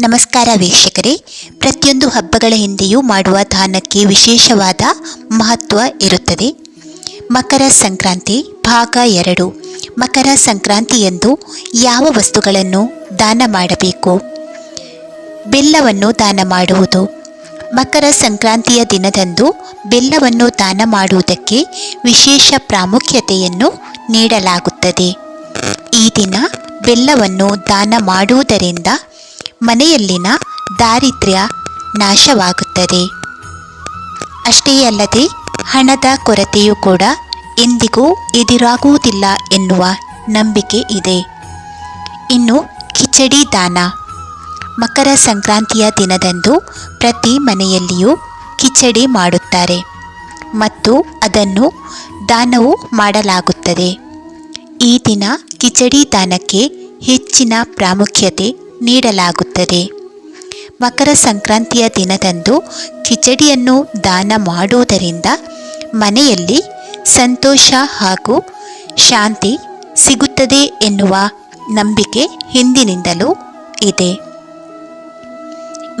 ನಮಸ್ಕಾರ ವೀಕ್ಷಕರೇ. ಪ್ರತಿಯೊಂದು ಹಬ್ಬಗಳ ಹಿಂದೆಯೂ ಮಾಡುವ ದಾನಕ್ಕೆ ವಿಶೇಷವಾದ ಮಹತ್ವ ಇರುತ್ತದೆ. ಮಕರ ಸಂಕ್ರಾಂತಿ ಭಾಗ ಎರಡು. ಮಕರ ಸಂಕ್ರಾಂತಿಯಂದು ಯಾವ ವಸ್ತುಗಳನ್ನು ದಾನ ಮಾಡಬೇಕು? ಬೆಲ್ಲವನ್ನು ದಾನ ಮಾಡುವುದು. ಮಕರ ಸಂಕ್ರಾಂತಿಯ ದಿನದಂದು ಬೆಲ್ಲವನ್ನು ದಾನ ಮಾಡುವುದಕ್ಕೆ ವಿಶೇಷ ಪ್ರಾಮುಖ್ಯತೆಯನ್ನು ನೀಡಲಾಗುತ್ತದೆ. ಈ ದಿನ ಬೆಲ್ಲವನ್ನು ದಾನ ಮಾಡುವುದರಿಂದ ಮನೆಯಲ್ಲಿನ ದಾರಿದ್ರ್ಯ ನಾಶವಾಗುತ್ತದೆ. ಅಷ್ಟೇ ಅಲ್ಲದೆ ಹಣದ ಕೊರತೆಯೂ ಕೂಡ ಎಂದಿಗೂ ಎದುರಾಗುವುದಿಲ್ಲ ಎನ್ನುವ ನಂಬಿಕೆ ಇದೆ. ಇನ್ನು ಕಿಚಡಿ ದಾನ. ಮಕರ ಸಂಕ್ರಾಂತಿಯ ದಿನದಂದು ಪ್ರತಿ ಮನೆಯಲ್ಲಿಯೂ ಕಿಚಡಿ ಮಾಡುತ್ತಾರೆ ಮತ್ತು ಅದನ್ನು ದಾನವೂ ಮಾಡಲಾಗುತ್ತದೆ. ಈ ದಿನ ಕಿಚಡಿ ದಾನಕ್ಕೆ ಹೆಚ್ಚಿನ ಪ್ರಾಮುಖ್ಯತೆ ನೀಡಲಾಗುತ್ತದೆ. ಮಕರ ಸಂಕ್ರಾಂತಿಯ ದಿನದಂದು ಕಿಚಡಿಯನ್ನು ದಾನ ಮಾಡುವುದರಿಂದ ಮನೆಯಲ್ಲಿ ಸಂತೋಷ ಹಾಗೂ ಶಾಂತಿ ಸಿಗುತ್ತದೆ ಎನ್ನುವ ನಂಬಿಕೆ ಹಿಂದಿನಿಂದಲೂ ಇದೆ.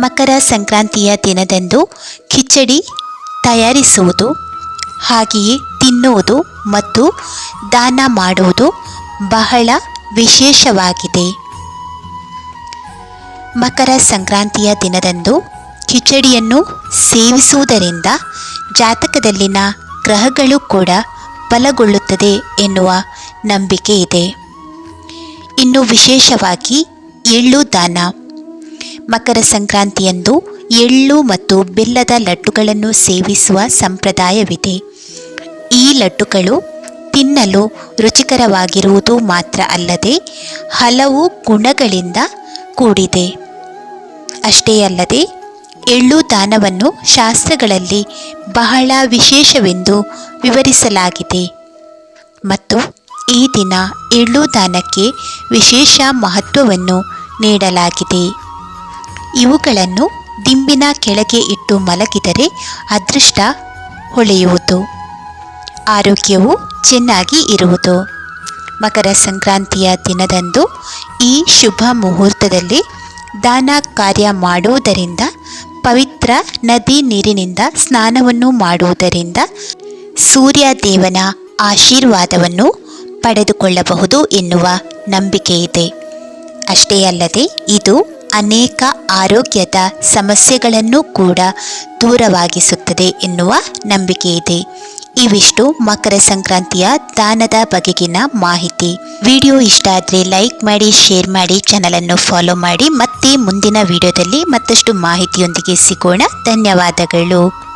ಮಕರ ಸಂಕ್ರಾಂತಿಯ ದಿನದಂದು ಕಿಚಡಿ ತಯಾರಿಸುವುದು, ಹಾಗೆಯೇ ತಿನ್ನುವುದು ಮತ್ತು ದಾನ ಮಾಡುವುದು ಬಹಳ ವಿಶೇಷವಾಗಿದೆ. ಮಕರ ಸಂಕ್ರಾಂತಿಯ ದಿನದಂದು ಕಿಚಡಿಯನ್ನು ಸೇವಿಸುವುದರಿಂದ ಜಾತಕದಲ್ಲಿನ ಗ್ರಹಗಳು ಕೂಡ ಬಲಗೊಳ್ಳುತ್ತದೆ ಎನ್ನುವ ನಂಬಿಕೆ ಇದೆ. ಇನ್ನು ವಿಶೇಷವಾಗಿ ಎಳ್ಳು ದಾನ. ಮಕರ ಸಂಕ್ರಾಂತಿಯಂದು ಎಳ್ಳು ಮತ್ತು ಬೆಲ್ಲದ ಲಡ್ಡುಗಳನ್ನು ಸೇವಿಸುವ ಸಂಪ್ರದಾಯವಿದೆ. ಈ ಲಡ್ಡುಗಳು ತಿನ್ನಲು ರುಚಿಕರವಾಗಿರುವುದು ಮಾತ್ರ ಅಲ್ಲದೆ ಹಲವು ಗುಣಗಳಿಂದ ಕೂಡಿದೆ. ಅಷ್ಟೇ ಅಲ್ಲದೆ ಎಳ್ಳು ದಾನವನ್ನು ಶಾಸ್ತ್ರಗಳಲ್ಲಿ ಬಹಳ ವಿಶೇಷವೆಂದು ವಿವರಿಸಲಾಗಿದೆ. ಮತ್ತು ಈ ದಿನ ಎಳ್ಳು ದಾನಕ್ಕೆ ವಿಶೇಷ ಮಹತ್ವವನ್ನು ನೀಡಲಾಗಿದೆ. ಇವುಗಳನ್ನು ದಿಂಬಿನ ಕೆಳಗೆ ಇಟ್ಟು ಮಲಗಿದರೆ ಅದೃಷ್ಟ ಹೊಳೆಯುವುದು. ಆರೋಗ್ಯವು ಚೆನ್ನಾಗಿ ಇರುವುದು. ಮಕರ ಸಂಕ್ರಾಂತಿಯ ದಿನದಂದು ಈ ಶುಭ ಮುಹೂರ್ತದಲ್ಲಿ ದಾನ ಕಾರ್ಯ ಮಾಡುವುದರಿಂದ, ಪವಿತ್ರ ನದಿ ನೀರಿನಿಂದ ಸ್ನಾನವನ್ನು ಮಾಡುವುದರಿಂದ ಸೂರ್ಯ ದೇವನ ಆಶೀರ್ವಾದವನ್ನು ಪಡೆದುಕೊಳ್ಳಬಹುದು ಎನ್ನುವ ನಂಬಿಕೆ ಇದೆ ಅಷ್ಟೇ ಅಲ್ಲದೆ ಇದು ಅನೇಕ ಆರೋಗ್ಯದ ಸಮಸ್ಯೆಗಳನ್ನು ಕೂಡ ದೂರವಾಗಿಸುತ್ತದೆ ಎನ್ನುವ ನಂಬಿಕೆ ಇದೆ. ಇವಿಷ್ಟು ಮಕರ ಸಂಕ್ರಾಂತಿಯ ದಾನದ ಬಗೆಗಿನ ಮಾಹಿತಿ. ವಿಡಿಯೋ ಇಷ್ಟ ಆದರೆ ಲೈಕ್ ಮಾಡಿ, ಶೇರ್ ಮಾಡಿ, ಚಾನಲನ್ನು ಫಾಲೋ ಮಾಡಿ. ಮತ್ತೆ ಮುಂದಿನ ವಿಡಿಯೋದಲ್ಲಿ ಮತ್ತಷ್ಟು ಮಾಹಿತಿಯೊಂದಿಗೆ ಸಿಗೋಣ. ಧನ್ಯವಾದಗಳು.